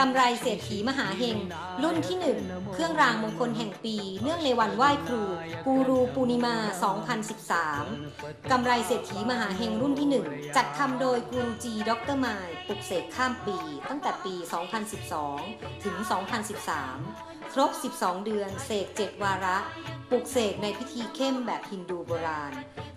กำไรเศรษฐีมหาเฮง รุ่นที่ 1 เครื่องรางมงคลแห่งปี เนื่องในวันไหว้ครู ปูรูปูนิมา 2013 กำไรเศรษฐีมหาเฮงรุ่นที่ 1 จัดทำโดยกุลจีด็อกเตอร์มายปลุกเสกข้ามปี ตั้งแต่ปี 2012 ถึง 2013 ครบ 12 เดือนเสก7 วาระ ปลุกเสกในพิธีเข้มแบบฮินดูโบราณ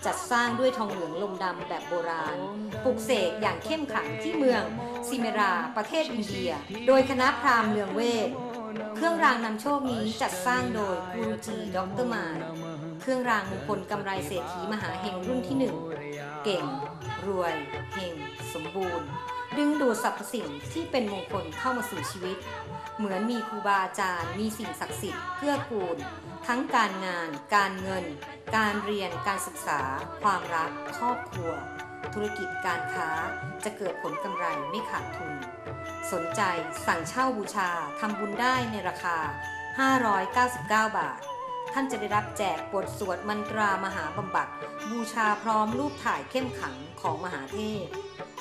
จัดสร้างด้วยทองเหลืองลมดำแบบโบราณ ปลุกเสกอย่างเข้มขลังที่เมืองซิเมรา ประเทศอินเดีย โดยคณะพราหมณ์เรืองเวท เครื่องรางนำโชคนี้จัดสร้างโดยกูรูจีด็อกเตอร์มายเครื่องรางมงคลกำไรเศรษฐีมหาเฮงรุ่นที่หนึ่งเก่ง รวยเฮงสมบูรณ์ ดึงดูดสรรพสิ่งที่เป็นมงคลเข้ามาสู่ชีวิต เหมือนมีครูบาอาจารย์ มีสิ่งศักดิ์สิทธิ์เพื่อกูล ทั้งการงาน การเงิน การเรียน การศึกษา ความรัก ครอบครัว ธุรกิจการค้าจะเกิดผลกำไรไม่ขาดทุน สนใจสั่งเช่าบูชาทำบุญได้ในราคา 599 บาทท่านจะได้รับแจกบทสวดมันตรามหาบำบัดบูชาพร้อมรูปถ่ายเข้มขังของมหาเทพ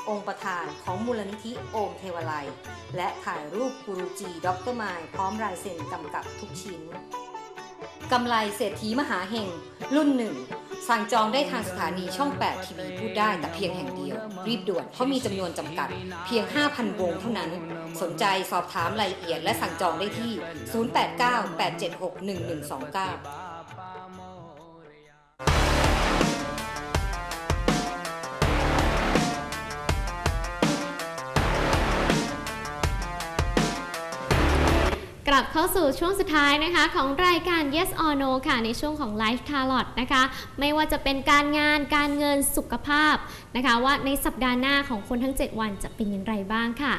องค์ประธานของมูลนิธิโอมเทวไลยและถ่ายรูปกุรูจีด็อกเตอร์มายพร้อมลายเซ็นกำกับทุกชิ้นกำไรเศรษฐีมหาเฮงรุ่นหนึ่งสั่งจองได้ทางสถานีช่อง 8 ทีวีพูดได้แต่เพียงแห่งเดียว รีบด่วนเพราะมีจำนวนจำกัด เพียง 5,000 วงเท่านั้น สนใจสอบถามรายละเอียดและสั่งจองได้ที่ 089 876 1129 ลับเข้าสู่ช่วงสุดท้ายนะคะ ของรายการ Yes or No ค่ะ ในช่วงของ Life Tarot นะคะ ไม่ว่าจะเป็นการงานการเงินสุขภาพนะคะ ว่าในสัปดาห์หน้าของคนทั้ง 7 วันจะเป็นอย่างไรบ้างค่ะ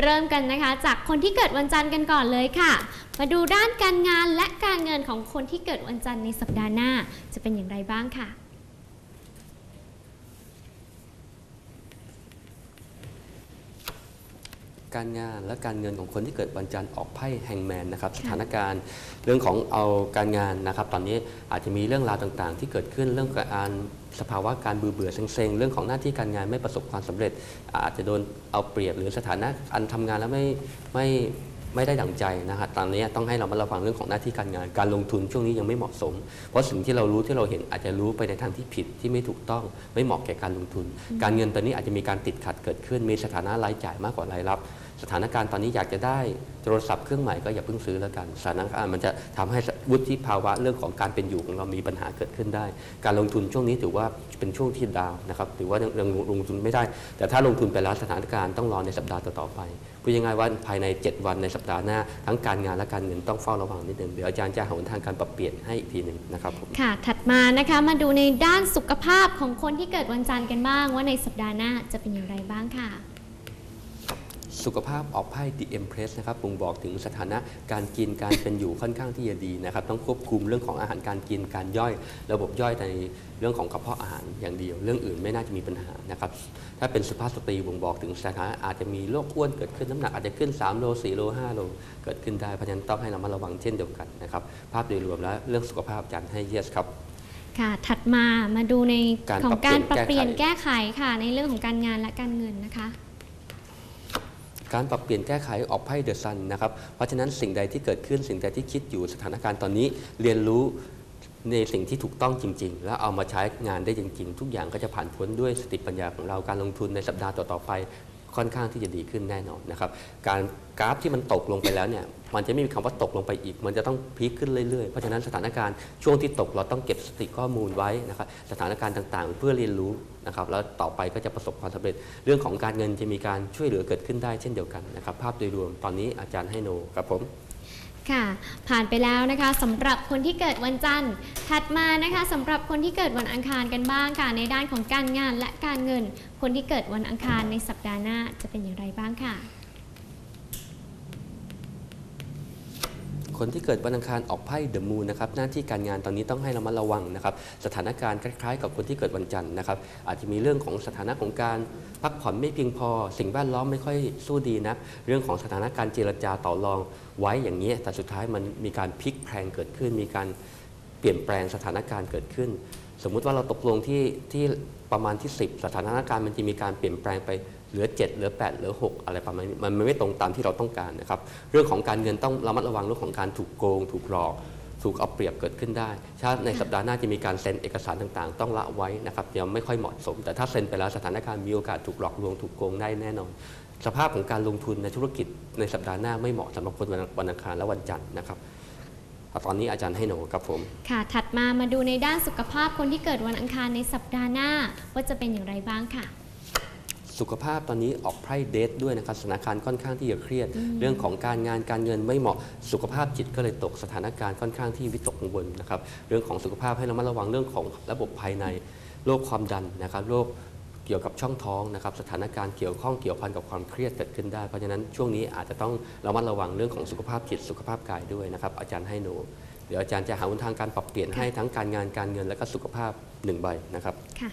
เริ่มกันนะคะจากคนที่เกิดวันจันทร์กันก่อนเลยค่ะ มาดูด้านการงานและการเงินของคนที่เกิดวันจันทร์ในสัปดาห์หน้าจะเป็นอย่างไรบ้างค่ะ การงานและการเงินของคนที่เกิดวันจันทร์ออกไพ่แฮงแมนนะครับสถานการณ์เรื่องของเอาการงานนะครับ ตอนนี้อาจจะมีเรื่องราวต่างๆ ที่เกิดขึ้นเรื่องการสภาวะการเบื่อเบื่อๆเซ็งๆ เรื่องของหน้าที่การงานไม่ประสบความสำเร็จ อาจจะโดนเอาเปรียบหรือสถานะอันทำงานแล้วไม่ไม่ ไม่ได้ดั่งใจนะฮะตอนนี้ต้องให้เรามาระวังเรื่องของหน้าที่การงาน การลงทุนช่วงนี้ยังไม่เหมาะสม เพราะสิ่งที่เรารู้ที่เราเห็นอาจจะรู้ไปในทางที่ผิดที่ไม่ถูกต้องไม่เหมาะแก่การลงทุน การเงินตอนนี้อาจจะมีการติดขัดเกิดขึ้นมีสถานะรายจ่ายมากกว่ารายรับ สถานการณ์ตอนนี้อยากจะได้โทรศัพท์เครื่องใหม่ก็อย่าเพิ่งซื้อแล้วกันสถานการณ์มันจะทำให้วุฒิภาวะเรื่องของการเป็นอยู่ของเรามีปัญหาเกิดขึ้นได้ การลงทุนช่วงนี้ถือว่าเป็นช่วงที่ดาวนะครับถือว่ายังยังลงทุนไม่ได้ แต่ถ้าลงทุนไปแล้วสถานการณ์ต้องรอในสัปดาห์ต่อๆไปพูดง่ายๆว่าภายใน 7 วันในสัปดาห์หน้า ทั้งการงานและการเงินต้องเฝ้าระวังนิดนึงเดี๋ยวอาจารย์จะหาหนทางการปรับเปลี่ยนให้อีกทีหนึ่งนะครับผมค่ะ ถัดมานะคะมาดูในด้านสุขภาพของคนที่เกิดวันจันทร์กันบ้าง ว่าในสัปดาห์หน้าจะเป็นอย่างไรบ้างค่ะ สุขภาพออกไพ่ The Empress นะครับบ่งบอกถึงสถานะการกินการเป็นอยู่ค่อนข้างที่จะดีนะครับ ต้องควบคุมเรื่องของอาหารการกินการย่อย ระบบย่อยในเรื่องของกระเพาะอาหารอย่างเดียว เรื่องอื่นไม่น่าจะมีปัญหานะครับ ถ้าเป็นสุภาพสตรีบ่งบอกถึงสถานะอาจจะมีโรคอ้วนเกิดขึ้นน้ำหนักอาจจะขึ้น 3 โล 4 โล 5 โล เกิดขึ้นได้เพราะฉะนั้นต้องให้เรามาระวังเช่นเดียวกันนะครับภาพโดยรวมแล้วเรื่องสุขภาพอาจารย์ให้ yes ครับค่ะ ถัดมามาดูในการของการปรับเปลี่ยนปรับเปลี่ยนแก้ไขค่ะ ในเรื่องของการงานและการเงินนะคะ การปรับเปลี่ยนแก้ไขออกไพ่เดอะซันนะครับ เพราะฉะนั้นสิ่งใดที่เกิดขึ้นสิ่งใดที่คิดอยู่สถานการณ์ตอนนี้เรียนรู้ในสิ่งที่ถูกต้องจริง ๆ แล้วเอามาใช้งานได้จริง ๆ ทุกอย่างก็จะผ่านพ้นด้วยสติปัญญาของเราการลงทุนในสัปดาห์ต่อๆไป ค่อนข้างที่จะดีขึ้นแน่นอนนะครับการกราฟที่มันตกลงไปแล้วเนี่ยมันจะไม่มีคำว่าตกลงไปอีก มันจะต้องพีคขึ้นเรื่อยๆ เพราะฉะนั้นสถานการณ์ช่วงที่ตกเราต้องเก็บสติข้อมูลไว้นะครับสถานการณ์ต่างๆ เพื่อเรียนรู้นะครับแล้วต่อไปก็จะประสบความสำเร็จ เรื่องของการเงินจะมีการช่วยเหลือเกิดขึ้นได้เช่นเดียวกันนะครับภาพโดยรวมตอนนี้อาจารย์ให้โนครับผม ค่ะ ผ่านไปแล้วนะคะสำหรับคนที่เกิดวันจันทร์ ถัดมานะคะสำหรับคนที่เกิดวันอังคารกันบ้างค่ะ ในด้านของการงานและการเงิน คนที่เกิดวันอังคารในสัปดาห์หน้าจะเป็นอย่างไรบ้างค่ะ คนที่เกิดวันอังคารออกไพ่เดอะมูนนะครับหน้าที่การงานตอนนี้ต้องให้เรามาระวังนะครับสถานการณ์คล้ายๆ กับคนที่เกิดวันจันทร์นะครับอาจจะมีเรื่องของสถานะของการพักผ่อนไม่เพียงพอ สิ่งแวดล้อมไม่ค่อยสู้ดีนะเรื่องของสถานการณ์เจรจาต่อรอง ไว้อย่างนี้แต่สุดท้ายมันมีการพลิกแพลงเกิดขึ้น มีการเปลี่ยนแปลงสถานการณ์เกิดขึ้น สมมุติว่าเราตกลงที่ที่ประมาณที่ 10 สถานการณ์มันจะมีการเปลี่ยนแปลงไปเหลือ 7 เหลือ 8 เหลือ 6 อะไรประมาณนี้มันไม่ตรงตามที่เราต้องการนะครับเรื่องของการเงินต้องระมัดระวังเรื่องของการถูกโกง ถูกหลอกถูกเอาเปรียบเกิดขึ้นได้ถ้าในสัปดาห์หน้าจะมีการเซ็นเอกสารต่างๆ ต้องละไว้นะครับยังไม่ค่อยเหมาะสม แต่ถ้าเซ็นไปแล้วสถานการณ์มีโอกาสถูกหลอกลวงถูกโกงได้แน่นอน สภาพของการลงทุนในธุรกิจในสัปดาห์หน้าไม่เหมาะสำหรับคนวันวันอังคารและวันจันทร์นะครับตอนนี้อาจารย์ให้โนครับผม ค่ะ ถัดมามาดูในด้านสุขภาพคนที่เกิดวันอังคารในสัปดาห์หน้า ว่าจะเป็นอย่างไรบ้างค่ะ สุขภาพตอนนี้ออกไพ่เดทด้วยนะครับสถานการณ์ค่อนข้างที่จะเครียด เรื่องของการงานการเงินไม่เหมาะสุขภาพจิตก็เลยตกสถานการณ์ค่อนข้างที่วิตกกังวลนะครับเรื่องของสุขภาพให้ระมัดระวังเรื่องของระบบภายในโรคความดันนะครับโรค เกี่ยวกับช่องท้องนะครับสถานการณ์เกี่ยวข้องเกี่ยวพันกับความเครียดเกิดขึ้นได้ เพราะฉะนั้นช่วงนี้อาจจะต้องระมัดระวังเรื่องของสุขภาพจิตสุขภาพกายด้วยนะครับอาจารย์ให้โนเดี๋ยวอาจารย์จะหาหนทางการปรับเปลี่ยนให้ทั้งการงานการเงินและก็สุขภาพหนึ่งใบนะครับค่ะ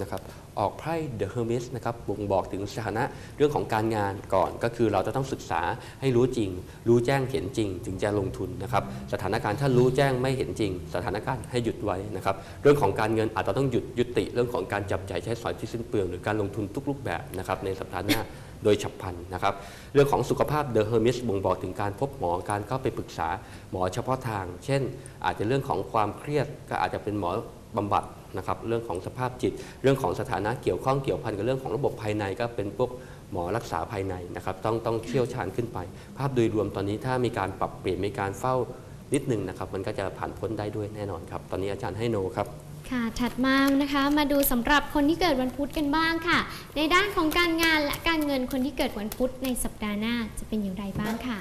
นะครับ ออกไพ่ The Hermes นะครับบ่งบอกถึงสถานะเรื่องของการงานก่อนก็คือเราจะต้องศึกษาให้รู้จริง รู้แจ้งเห็นจริง ถึงจะลงทุนนะครับสถานการณ์ถ้ารู้แจ้งไม่เห็นจริง สถานการณ์ให้หยุดไว้นะครับเรื่องของการเงินอาจจะต้องหยุดยุติเรื่องของการจับใจ่ายใช้สอยที่สิ้นเปลืองหรือการลงทุนทุกรูปแบบนะครับในสัปดาห์หน้าโดยฉับพลันนะครับ เรื่องของสุขภาพ The Hermes บ่งบอกถึงการพบหมอการเข้าไปปรึกษาหมอเฉพาะทาง เช่น อาจจะเรื่องของความเครียดก็อาจจะเป็นหมอ บำบัดนะครับเรื่องของสภาพจิต เรื่องของสถานะเกี่ยวข้องเกี่ยวพันกับเรื่องของระบบภายในก็เป็นพวกหมอรักษาภายในนะครับต้องต้องเชี่ยวชาญขึ้นไป ภาพโดยรวมตอนนี้ถ้ามีการปรับเปลี่ยนมีการเฝ้านิดนึงนะครับมันก็จะผ่านพ้นได้ด้วยแน่นอนครับ ตอนนี้อาจารย์ให้โนครับค่ะ ถัดมานะคะมาดูสำหรับคนที่เกิดวันพุธกันบ้างค่ะ ในด้านของการงานและการเงินคนที่เกิดวันพุธในสัปดาห์หน้าจะเป็นอย่างไรบ้างค่ะ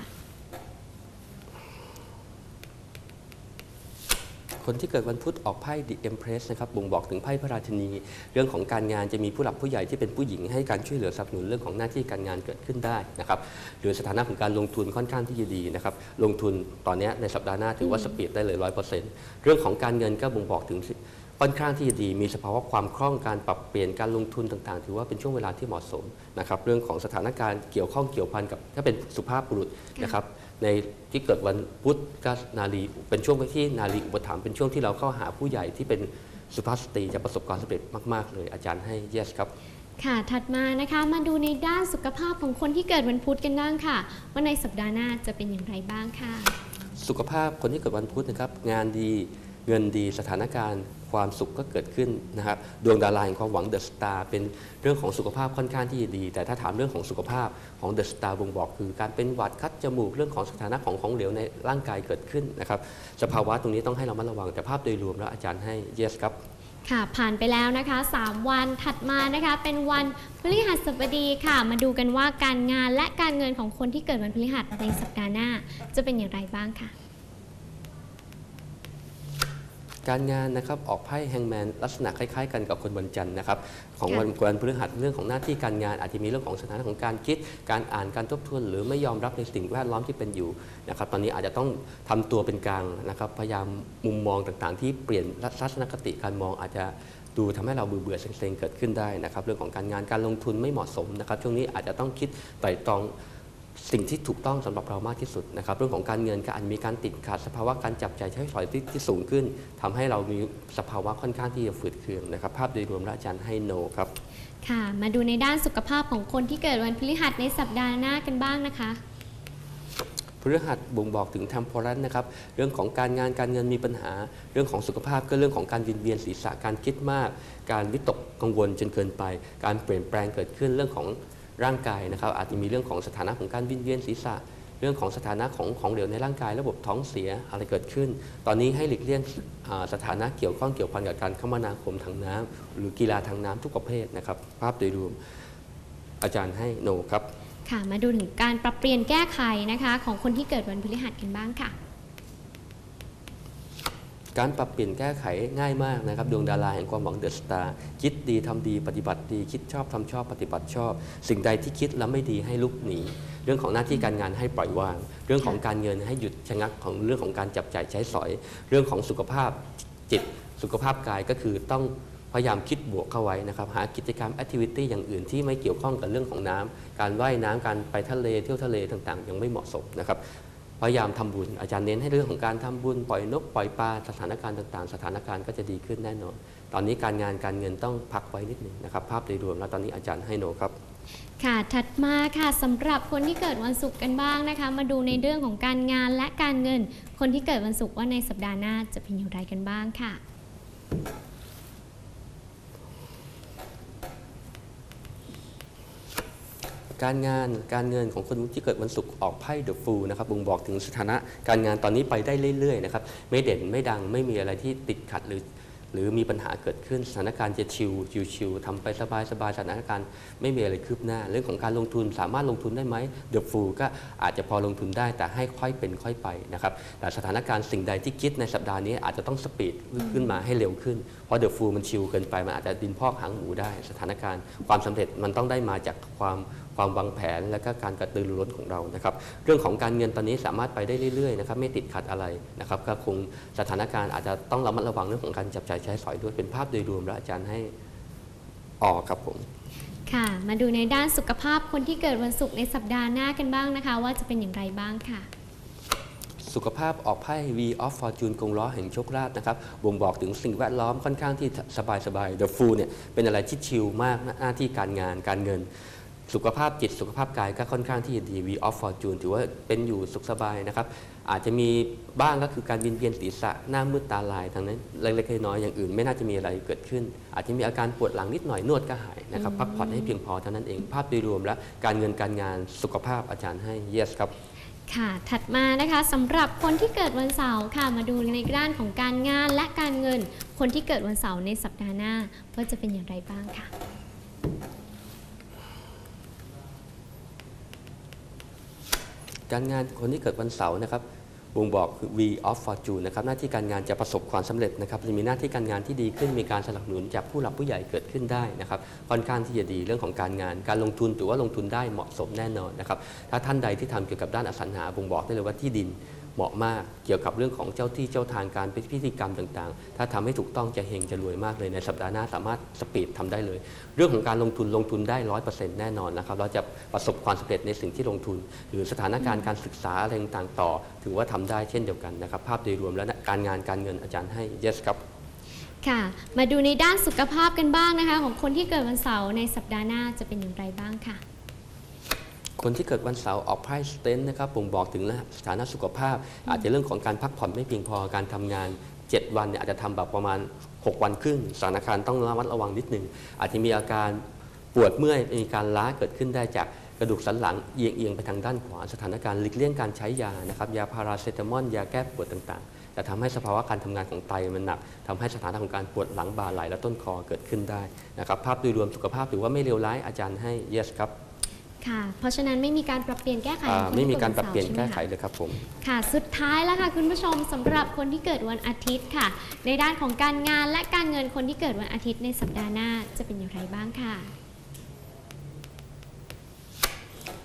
คนที่เกิดวันพุธออกไพ่ The Empress นะครับบ่งบอกถึงไพ่พระราชนี เรื่องของการงานจะมีผู้หลักผู้ใหญ่ที่เป็นผู้หญิงให้การช่วยเหลือสนับสนุนเรื่องของหน้าที่การงานเกิดขึ้นได้นะครับหรือสถานะของการลงทุนค่อนข้างที่จะดีนะครับลงทุนตอนนี้ในสัปดาห์หน้าถือว่าสปีดได้เลยร้อยเปอร์เซ็นต์เรื่องของการเงินก็บ่งบอกถึงค่อนข้างที่จะดี มีสภาวะความคล่องการปรับเปลี่ยนการลงทุนต่างๆ ถือว่าเป็นช่วงเวลาที่เหมาะสมนะครับ เรื่องของสถานการณ์เกี่ยวข้องเกี่ยวพันกับถ้าเป็นสุภาพบุรุษนะครับ ในที่เกิดวันพุธก็นารีเป็นช่วงที่นารีอุปถัมภ์เป็นช่วงที่เราเข้าหาผู้ใหญ่ที่เป็นสุภาพสตรีจะประสบความสำเร็จมากๆ เลยอาจารย์ให้ yes ครับค่ะถัดมานะคะมาดูในด้านสุขภาพของคนที่เกิดวันพุธกันบ้างค่ะ ว่าในสัปดาห์หน้าจะเป็นอย่างไรบ้างค่ะ สุขภาพคนที่เกิดวันพุธนะครับ งานดี เงินดีสถานการณ์ความสุขก็เกิดขึ้นนะครับดวงดาราแห่งความหวังเดอะสตาร์เป็นเรื่องของสุขภาพค่อนข้างที่จะดี แต่ถ้าถามเรื่องของสุขภาพของเดอะสตาร์บ่งบอกคือ การเป็นหวัดคัดจมูกเรื่องของสถานะของของเหลวในร่างกายเกิดขึ้นนะครับสภาวะตรงนี้ต้องให้เรามัดระวังแต่ภาพโดยรวมแล้วอาจารย์ให้ yes ครับค่ะผ่านไปแล้วนะคะ 3 วันถัดมานะคะ เป็นวันพฤหัสบดีค่ะ มาดูกันว่าการงานและการเงินของคนที่เกิดวันพฤหัสในสัปดาห์หน้า จะเป็นอย่างไรบ้างค่ะ การงานนะครับออกไพ่แฮงแมนลักษณะคล้ายๆ กันกับคนวันจันทร์นะครับของวันวันพฤหัสเรื่องของหน้าที่การงาน อาจจะมีเรื่องของสถานะของการคิด การอ่านการทบทวน หรือไม่ยอมรับในสิ่งแวดล้อมที่เป็นอยู่นะครับตอนนี้อาจจะต้องทำตัวเป็นกลางนะครับพยายามมุมมองต่างๆ ที่เปลี่ยนทัศนคติการมองอาจจะดูทำให้เราเบื่อเบื่อๆเซ็งๆเกิดขึ้นได้นะครับเรื่องของการงานการลงทุนไม่เหมาะสมนะครับช่วงนี้อาจจะต้องคิดไตร่ตรอง สิ่งที่ถูกต้องสำหรับเรามากที่สุดนะครับเรื่องของการเงินก็อาจมีการติดขัดสภาวะการจับใจายใช้สอยที่ที่สูงขึ้นทำให้เรามีสภาวะค่อนข้างที่จะฝืดเคืองนะครับ ภาพโดยรวมแล้วอาจารย์ให้ no ครับค่ะ มาดูในด้านสุขภาพของคนที่เกิดวันพฤหัสในสัปดาห์หน้ากันบ้างนะคะพฤหัสบ่งบอกถึง temperance นะครับ เรื่องของการงานการเงินมีปัญหา เรื่องของสุขภาพก็เรื่องของการวินเวียนศีรษะการคิดมาก การวิตกกังวลจนเกินไป การเปลี่ยนแปลงเกิดขึ้นเรื่องของ ร่างกายนะครับ อาจจะมีเรื่องของสถานะของการวิ่นเวียนศีรษะ เรื่องของสถานะของของเหลวในร่างกาย ระบบท้องเสียอะไรเกิดขึ้น ตอนนี้ให้หลีกเลี่ยงสถานะเกี่ยวข้องเกี่ยวพันกับการคมนาคมทางน้ำหรือกีฬาทางน้ำทุกประเภทนะครับ ภาพโดยรวมอาจารย์ให้ no ครับ ค่ะ มาดูถึงการปรับเปลี่ยนแก้ไขนะคะ ของคนที่เกิดวันพฤหัสกันบ้างค่ะ การปรับเปลี่ยนแก้ไขง่ายมากนะครับ ดวงดาราแห่งความหวังเดอะสตาร์คิดดีทำดีปฏิบัติดี คิดชอบทำชอบปฏิบัติชอบ สิ่งใดที่คิดแล้วไม่ดีให้ลุกหนี เรื่องของหน้าที่การงานให้ปล่อยวาง เรื่องของการเงินให้หยุดชะงักของเรื่องของการจับจ่ายใช้สอย เรื่องของสุขภาพจิต สุขภาพกายก็คือต้องพยายามคิดบวกเข้าไว้นะครับหากิจกรรมแอคทิวิตี้อย่างอื่นที่ไม่เกี่ยวข้องกับเรื่องของน้ำการว่ายน้ำการไปทะเลเที่ยวทะเลต่างๆ ยังไม่เหมาะสมนะครับ พยายามทำบุญอาจารย์เน้นให้เรื่องของการทำบุญปล่อยนกปล่อยปลาสถานการณ์ต่างๆ สถานการณ์ก็จะดีขึ้นแน่นอน ตอนนี้การงานการเงินต้องพักไว้นิดหนึ่งนะครับ ภาพโดยรวมแล้วตอนนี้อาจารย์ให้โนครับ ค่ะถัดมาค่ะสำหรับคนที่เกิดวันศุกร์กันบ้างนะคะ มาดูในเรื่องของการงานและการเงิน คนที่เกิดวันศุกร์ว่าในสัปดาห์หน้าจะเป็นอย่างไรกันบ้างค่ะ การงานการเงินของคนที่เกิดวันศุกร์ออกไพ่เดอะฟูลนะครับบ่งบอกถึงสถานะการงานตอนนี้ไปได้เรื่อยๆนะครับไม่เด่นไม่ดังไม่มีอะไรที่ติดขัดหรือหรือมีปัญหาเกิดขึ้นสถานการณ์จะชิลชิวๆทำไปสบายๆสถานการณ์ไม่มีอะไรคืบหน้า เรื่องของการลงทุนสามารถลงทุนได้ไหมเดอะฟูก็อาจจะพอลงทุนได้แต่ให้ค่อยเป็นค่อยไปนะครับแต่สถานการณ์สิ่งใดที่คิดในสัปดาห์นี้อาจจะต้องสปีดขึ้นมาให้เร็วขึ้น เพราะเดอะฟูมันชิลเกินไปมันอาจจะดินพอกหางหมูได้ สถานการณ์ความสำเร็จมันต้องได้มาจากความ ความวางแผนและก็การกระตือรือร้นของเรานะครับ เรื่องของการเงินตอนนี้สามารถไปได้เรื่อยๆนะครับไม่ติดขัดอะไรนะครับก็คงสถานการณ์อาจจะต้องระมัดระวังเรื่องของการจับจ่ายใช้สอยด้วยเป็นภาพโดยรวมแล้วอาจารย์ให้ออกครับผมค่ะมาดูในด้านสุขภาพคนที่เกิดวันศุกร์ในสัปดาห์หน้ากันบ้างนะคะ ว่าจะเป็นอย่างไรบ้างค่ะ สุขภาพออกไพ่ V of Fortune กงล้อแห่งโชคลาภนะครับบ่งบอกถึงสิ่งแวดล้อมค่อนข้างที่สบายๆ The Fool เนี่ยเป็นอะไรที่ชิลมากหน้าที่การงานการเงิน สุขภาพจิตสุขภาพกายก็ค่อนข้างที่จะดี V of Fortune ถือว่าเป็นอยู่สุขสบายนะครับ อาจจะมีบ้างก็คือการวินเวียนศีรษะหน้ามืดตาลายทางนั้นเล็กๆน้อยๆอย่างอื่นไม่น่าจะมีอะไรเกิดขึ้น อาจจะมีอาการปวดหลังนิดหน่อยนวดก็หายนะครับพักผ่อนให้เพียงพอเท่านั้นเองภาพโดยรวมแล้วการเงินการงานสุขภาพอาจารย์ให้ yes ครับค่ะ ถัดมานะคะสำหรับคนที่เกิดวันเสาร์ค่ะ มาดูในด้านของการงานและการเงิน คนที่เกิดวันเสาร์ในสัปดาห์หน้าว่าจะเป็นอย่างไรบ้างค่ะ การงานคนที่เกิดวันเสาร์นะครับวงบอกคือ V of Fortune นะครับหน้าที่การงานจะประสบความสำเร็จนะครับจะมีหน้าที่การงานที่ดีขึ้นมีการสนับสนุนจากผู้หลักผู้ใหญ่เกิดขึ้นได้นะครับค่อนข้างที่จะดีเรื่องของการงาน การลงทุนถือว่าลงทุนได้เหมาะสมแน่นอนนะครับถ้าท่านใดที่ทำเกี่ยวกับด้านอสังหาบ่งบอกได้เลยว่าที่ดิน เหมาะมากเกี่ยวกับเรื่องของเจ้าที่เจ้าทางการพิธีกรรมต่างๆ ถ้าทำให้ถูกต้องจะเฮงจะรวยมากเลยในสัปดาห์หน้าสามารถสปีดทำได้เลย เรื่องของการลงทุนลงทุนได้ร้อยเปอร์เซ็นต์แน่นอนนะครับเราจะประสบความสำเร็จในสิ่งที่ลงทุน หรือสถานการณ์การศึกษาอะไรต่างๆต่อ ถือว่าทำได้เช่นเดียวกันนะครับภาพโดยรวมแล้วการงานการเงินอาจารย์ให้ yes ครับค่ะ มาดูในด้านสุขภาพกันบ้างนะคะ ของคนที่เกิดวันเสาร์ในสัปดาห์หน้าจะเป็นอย่างไรบ้างค่ะ คนที่เกิดวันเสาร์ออกไพ่สเตนนะครับบ่งบอกถึงสถานะสุขภาพ อาจจะเรื่องของการพักผ่อนไม่เพียงพอการทำงาน 7 วันเนี่ยอาจจะทำแบบประมาณ 6 วันครึ่งสถานการณ์ต้องระมัดระวังนิดนึงอาจจะมีอาการปวดเมื่อยมีการล้าเกิดขึ้นได้จากกระดูกสันหลังเอียงเอียงไปทางด้านขวาสถานการณ์หลีกเลี่ยงการใช้ยานะครับยาพาราเซตามอลยาแก้ปวดต่างๆแต่ทำให้สภาวะการทำงานของไตมันหนักทำให้สถานะของการปวดหลังบ่าไหล่และต้นคอเกิดขึ้นได้นะครับภาพโดยรวมสุขภาพถือว่าไม่เลวร้ายอาจารย์ให้ yes ครับ ค่ะ เพราะฉะนั้นไม่มีการปรับเปลี่ยนแก้ไขอ่าของคนไม่ที่มีการปดรับเปลี่ยนวัแก้สาร์ไขใช่หมคะเลยครับผม ค่ะ สุดท้ายแล้วค่ะคุณผู้ชมสำหรับคนที่เกิดวันอาทิตย์ค่ะ ในด้านของการงานและการเงินคนที่เกิดวันอาทิตย์ในสัปดาห์หน้าจะเป็นอย่างไรบ้างค่ะ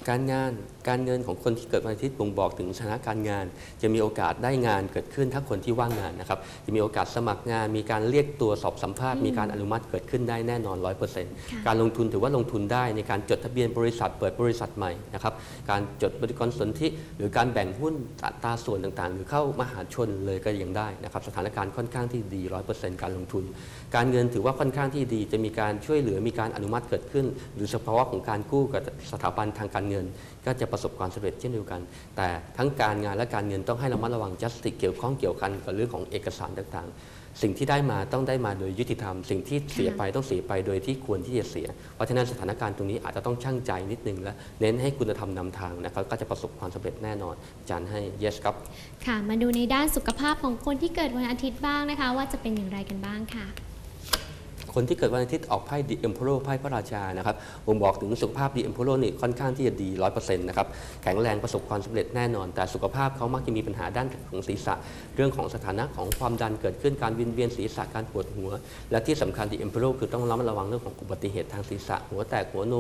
การงานการเงินของคนที่เกิดวันอาทิตย์บ่งบอกถึงสถานะการงาน จะมีโอกาสได้งานเกิดขึ้นถ้าคนที่ว่างงานนะครับจะมีโอกาสสมัครงาน มีการเรียกตัวสอบสัมภาษณ์มีการอนุมัติเกิดขึ้นได้แน่นอน 100%การลงทุนถือว่าลงทุนได้ในการจดทะเบียนบริษัทเปิดบริษัทใหม่นะครับการจดบริกรสนธิหรือการแบ่งหุ้นอัตราส่วนต่างๆ หรือเข้ามหาชนเลยก็ยังได้นะครับสถานการณ์ค่อนข้างที่ดี 100%การลงทุน การเงินถือว่าค่อนข้างที่ดี จะมีการช่วยเหลือมีการอนุมัติเกิดขึ้น หรือสภาวะของการกู้กับสถาบันทางการเงิน ก็จะประสบความสำเร็จเช่นเดียวกัน แต่ทั้งการงานและการเงินต้องให้ระมัดระวังจัสติเกี่ยวข้องเกี่ยวกันกับเรื่องของเอกสารต่างๆ สิ่งที่ได้มาต้องได้มาโดยยุติธรรม สิ่งที่เสียไปต้องเสียไปโดยที่ควรที่จะเสีย เพราะฉะนั้นสถานการณ์ตรงนี้อาจจะต้องชั่งใจนิดนึงและเน้นให้คุณธรรมนำทางนะครับก็จะประสบความสำเร็จแน่นอนอาจารย์ให้ yes ครับค่ะ มาดูในด้านสุขภาพของคนที่เกิดวันอาทิตย์บ้างนะคะ ว่าจะเป็นอย่างไรกันบ้างค่ะ คนที่เกิดวันอาทิตย์ออกไพ่ The Emperor ไพ่พระราชานะครับผมบอกถึงสุขภาพ The Emperor นี่ค่อนข้างที่จะดี100%นะครับแข็งแรงประสบความสำเร็จแน่นอน แต่สุขภาพเขามักจะมีปัญหาด้านของศีรษะ เรื่องของสถานะของความดันเกิดขึ้นการวินเวียนศีรษะการปวดหัว และที่สำคัญ The Emperor คือต้องระมัดระวังเรื่องของอุบัติเหตุทางศีรษะหัวแตกหัวโน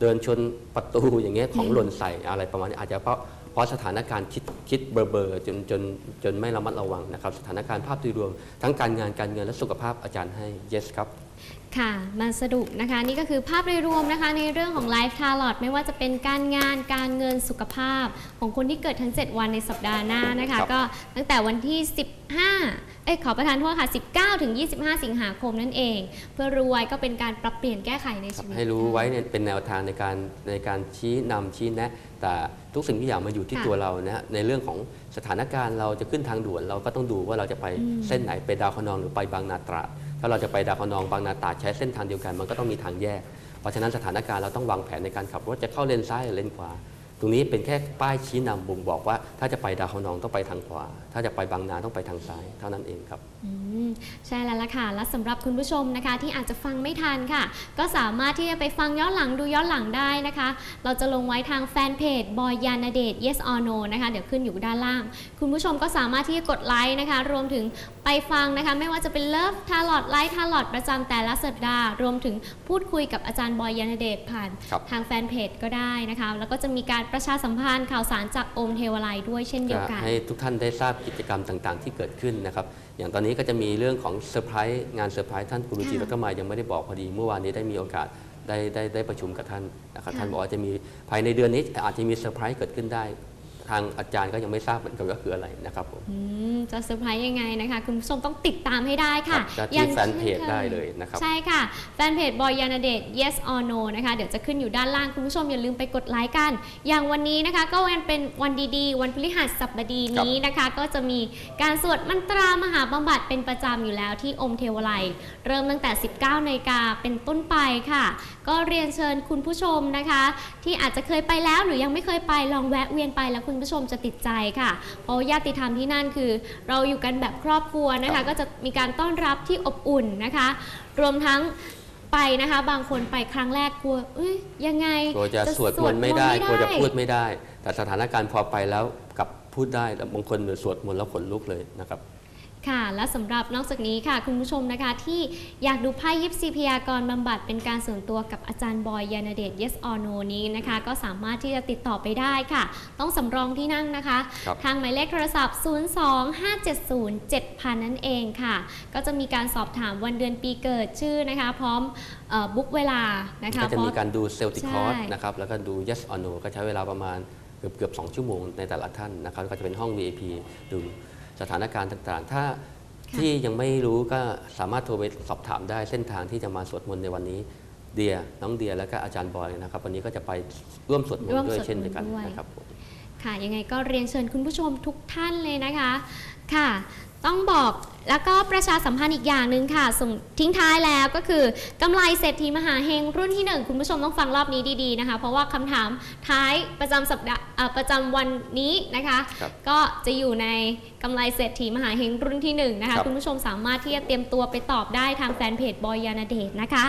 เดินชนประตูอย่างเงี้ยของหล่นใส่อะไรประมาณนี้อาจจะเพราะ เพราะสถานการณ์คิดคิดเบอร์เบอร์จนจนจนไม่ระมัดระวังนะครับ สถานการณ์ภาพโดยรวม ทั้งการงานการเงินและสุขภาพอาจารย์ให้ yes ครับค่ะมาสรุปนะคะนี่ก็คือภาพโดยรวมนะคะในเรื่องของไลฟ์ทาร์ลอตไม่ว่าจะเป็นการงานการเงินสุขภาพ ของคนที่เกิดทั้ง 7 วันในสัปดาห์หน้านะคะครับก็ตั้งแต่วันที่ 15เอ้ยขอประทานโทษค่ะ 19 ถึง 25 สิงหาคมนั่นเอง เพื่อรู้ไว้ก็เป็นการปรับเปลี่ยนแก้ไขในครับชีวิตให้รู้ไว้เนี่ยเป็นแนวทางในการในการชี้นำชี้แนะ แต่ทุกสิ่งทุกอย่างมาอยู่ที่ค่ะตัวเรานะฮะในเรื่องของสถานการณ์เราจะขึ้นทางด่วนเราก็ต้องดูว่าเราจะไปเส้นไหนไปดาวคะนองหรือไปบางนาตราดถ้าเราจะไปดาวคะนองบางนาตราดใช้เส้นทางเดียวกัน มันก็ต้องมีทางแยก เพราะฉะนั้นสถานการณ์เราต้องวางแผนในการขับรถจะเข้าเลนซ้ายหรือเลนขวา ตรงนี้เป็นแค่ป้ายชี้นำบ่งบอกว่า ถ้าจะไปดาวคะนองต้องไปทางขวา ถ้าจะไปบางนาต้องไปทางซ้าย เท่านั้นเองครับอืมใช่แล้วล่ะค่ะ และสำหรับคุณผู้ชมนะคะ ที่อาจจะฟังไม่ทันค่ะ ก็สามารถที่จะไปฟังย้อนหลังดูย้อนหลังได้นะคะ เราจะลงไว้ทางแฟนเพจบอยยานเดช yes or no นะคะ เดี๋ยวขึ้นอยู่ด้านล่าง คุณผู้ชมก็สามารถที่จะกดไลค์นะคะ รวมถึง ไปฟังนะคะ ไม่ว่าจะเป็นเลิฟทาร์ลอดไลท์ทาร์ลอดประจำแต่ละสัปดาห์รวมถึงพูดคุยกับอาจารย์บอยยานเดชผ่านครับทางแฟนเพจก็ได้นะคะ แล้วก็จะมีการประชาสัมพันธ์ข่าวสารจากองค์เทวไลยด้วยเช่นเดียวกัน ให้ทุกท่านได้ทราบกิจกรรมต่างๆ ที่เกิดขึ้นนะครับอย่างตอนนี้ก็จะมีเรื่องของเซอร์ไพรส์งานเซอร์ไพรส์ท่านกุรุจีค่ะรัตมายยังไม่ได้บอกพอดี เมื่อวานนี้ได้มีโอกาสได้ได้ได้ประชุมกับท่านนะครับค่ะท่านบอกว่าจะมีภายในเดือนนี้อาจจะมีเซอร์ไพรส์เกิดขึ้นได้ ทางอาจารย์ก็ยังไม่ทราบเหมือนกันว่าคืออะไรนะครับผมอืมจะเซอร์ไพรส์ยังไงนะคะ คุณผู้ชมต้องติดตามให้ได้ค่ะครับจะอย่าที่งแฟนเพจช่คได้เลยนะครับ ใช่ค่ะ แฟนเพจบอยยานาเดช yes or no นะคะ เดี๋ยวจะขึ้นอยู่ด้านล่าง คุณผู้ชมอย่าลืมไปกดไลค์กัน อย่างวันนี้นะคะ ก็วันเป็นวันดีๆ วันพฤหัสบดีนี้นะคะ ก็จะมีการสวดมันตรามหาบำบัดเป็นประจำอยู่แล้วที่อมเทวไลยเริ่มตั้งแต่ 19นาฬิกาเป็นต้นไปค่ะ ก็เรียนเชิญคุณผู้ชมนะคะ ที่อาจจะเคยไปแล้วหรือยังไม่เคยไปลองแวะเวียนไปแล้วคุณผู้ชมจะติดใจค่ะ เพราะญาติธรรมที่นั่นคือ เราอยู่กันแบบครอบครัวนะครัคะบก็จะมีการต้อนรับที่อบอุ่นนะคะ รวมทั้งไปนะคะ บางคนไปครั้งแรกกลัวเอ้ยยังไงกลัวจะสวดมนต์ไม่ได้กลัวจะพูดไม่ได้ แต่สถานการณ์พอไปแล้วกลับพูดได้แล้วบางคนเหมือนสวดมนต์แล้วขนลุกเลยนะครับ ค่ะ และสำหรับนอกจากนี้ค่ะ คุณผู้ชมนะคะที่อยากดูไพ่ยิปซีพยากรณ์บำบัดเป็นการส่วนตัวกับอาจารย์บอยยานาเดช yes or no นี้นะคะ ก็สามารถที่จะติดต่อไปได้ค่ะ ต้องสำรองที่นั่งนะคะครับทางหมายเลขโทรศัพท์ 025707000 นั่นเองค่ะ ก็จะมีการสอบถามวันเดือนปีเกิดชื่อนะคะ พร้อมบุ๊กเวลานะคะก็จะมีเพราการดูเซลติคอร์สใช่นะครับแล้วก็ดู yes or no ก็ใช้เวลาประมาณเกือบเกือบสองชั่วโมงในแต่ละท่านนะครับก็จะเป็นห้อง VIP ดู สถานการณ์ต่างๆ ถ้าค่ะที่ยังไม่รู้ก็สามารถโทรไปสอบถามได้เส้นทางที่จะมาสวดมนต์ในวันนี้ เดียน้องเดียแล้วก็อาจารย์บอยนะครับ วันนี้ก็จะไปร่วมสวดมนร่วมต์ด้วยสวดมนต์เช่นเดียวกันด้วย นะครับผม ค่ะ ยังไงก็เรียนเชิญคุณผู้ชมทุกท่านเลยนะคะ ค่ะ ต้องบอก แล้วก็ประชาสัมพันธ์อีกอย่างหนึ่งค่ะส่งทิ้งท้ายแล้วก็คือกำไรเศรษฐีมหาเฮงรุ่นที่หนึ่งคุณผู้ชมต้องฟังรอบนี้ดีๆนะคะ เพราะว่าคำถามท้ายประจำสัปดาห์เอ่อประจำวันนี้นะคะครับก็จะอยู่ในกำไรเศรษฐีมหาเฮงรุ่นที่หนึ่งนะคะครับคุณผู้ชมสามารถที่จะเตรียมตัวไปตอบได้ทางแฟนเพจบอยยานาเดชนะคะ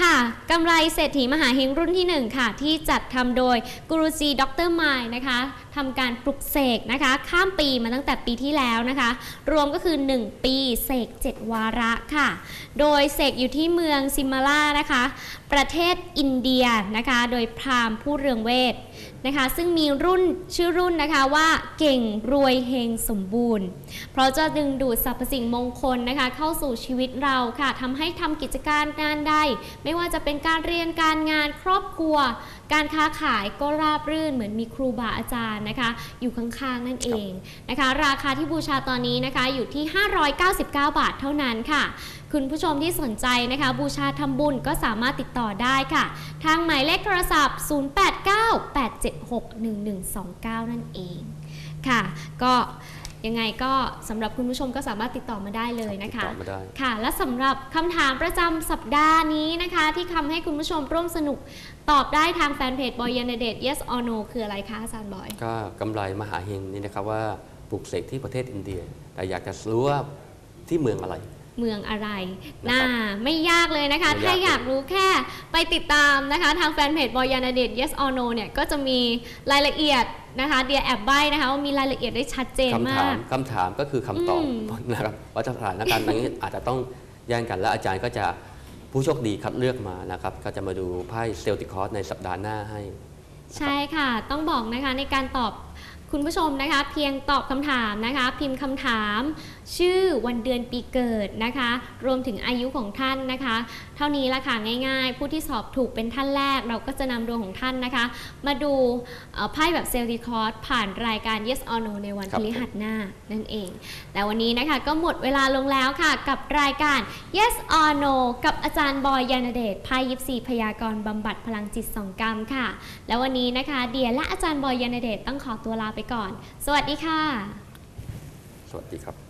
ค่ะกำไรเศรษฐีมหาเฮงรุ่นที่ 1 ค่ะ ที่จัดทำโดยกูรูจีดรมายนะคะทำการปลุกเสกนะคะ ข้ามปีมาตั้งแต่ปีที่แล้วนะคะ รวมก็คือ 1ปี เสก7วาระค่ะ โดยเสกอยู่ที่เมืองซิมาล่านะคะ ประเทศอินเดียนะคะ โดยพราหมณ์ผู้เรืองเวท นะคะ ซึ่งมีรุ่นชื่อรุ่นนะคะว่าเก่งรวยเฮงสมบูรณ์ เพราะจะดึงดูดสรรพสิ่งมงคลนะคะ เข้าสู่ชีวิตเราค่ะทำให้ทำกิจการงานได้ไม่ว่าจะเป็นการเรียนการงานครอบครัว การค้าขายก็ราบรื่นเหมือนมีครูบาอาจารย์นะคะ อยู่ข้างๆนั่นเองนะคะ ราคาที่บูชาตอนนี้นะคะอยู่ที่ 599 บาทเท่านั้นค่ะ คุณผู้ชมที่สนใจนะคะ บูชาทำบุญก็สามารถติดต่อได้ค่ะ ทางหมายเลขโทรศัพท์ 0898761129 นั่นเองค่ะ ก็ยังไงก็สำหรับคุณผู้ชมก็สามารถติดต่อมาได้เลยนะคะ ติดต่อมาได้ ค่ะ และสำหรับคำถามประจำสัปดาห์นี้นะคะ ที่ทำให้คุณผู้ชมร่วมสนุกตอบได้ทางแฟนเพจบอยยานเดช yes or no คืออะไรคะอาจารย์บอย ก็กำไรมหาเฮงนี่นะครับว่าปลุกเสกที่ประเทศอินเดีย แต่อยากจะรู้ว่าที่เมืองอะไร เมืองอะไรนะน่าครับไม่ยากเลยนะคะไม่ยากถ้าอยากรู้แค่ไปติดตามนะคะ ทางแฟนเพจบอยยานาเดช yes or no เนี่ย ก็จะมีรายละเอียดนะคะเดียแอบใบนะคะว่ามีรายละเอียดได้ชัดเจนคำมาถามกคำถามก็คือคำตอบอืมนะครับว่าสถานการณ์นี้อาจจะต้องแย่งกันและอาจารย์ก็จะผู้โชคดีคัดเลือกมานะครับ ก็จะมาดูไพ่เซลติคอร์สในสัปดาห์หน้าให้ ใช่ค่ะ ต้องบอกนะคะในการตอบ คคุณผู้ชมนะคะ เพียงตอบคำถามนะคะ พิมพ์คำถาม ชื่อวันเดือนปีเกิดนะคะ รวมถึงอายุของท่านนะคะ เท่านี้ละค่ะง่ายๆ ผู้ที่สอบถูกเป็นท่านแรก เราก็จะนำดวงของท่านนะคะ มาดูเอ่อไพ่แบบเซลล์รีคอร์ดผ่านรายการ Yes or No ในวันครัพบฤหัสหน้านั่นเอง แต่วันนี้นะคะก็หมดเวลาลงแล้วค่ะ กับรายการ Yes or No กับอาจารย์บอยยานเดชไพ่ยิปซีพยากรณ์บำบัดพลังจิตสองกรรมค่ะ และวันนี้นะคะ เดียและอาจารย์บอยยานเดชต้องขอตัวลาไปก่อน สวัสดีค่ะ สวัสดีครับ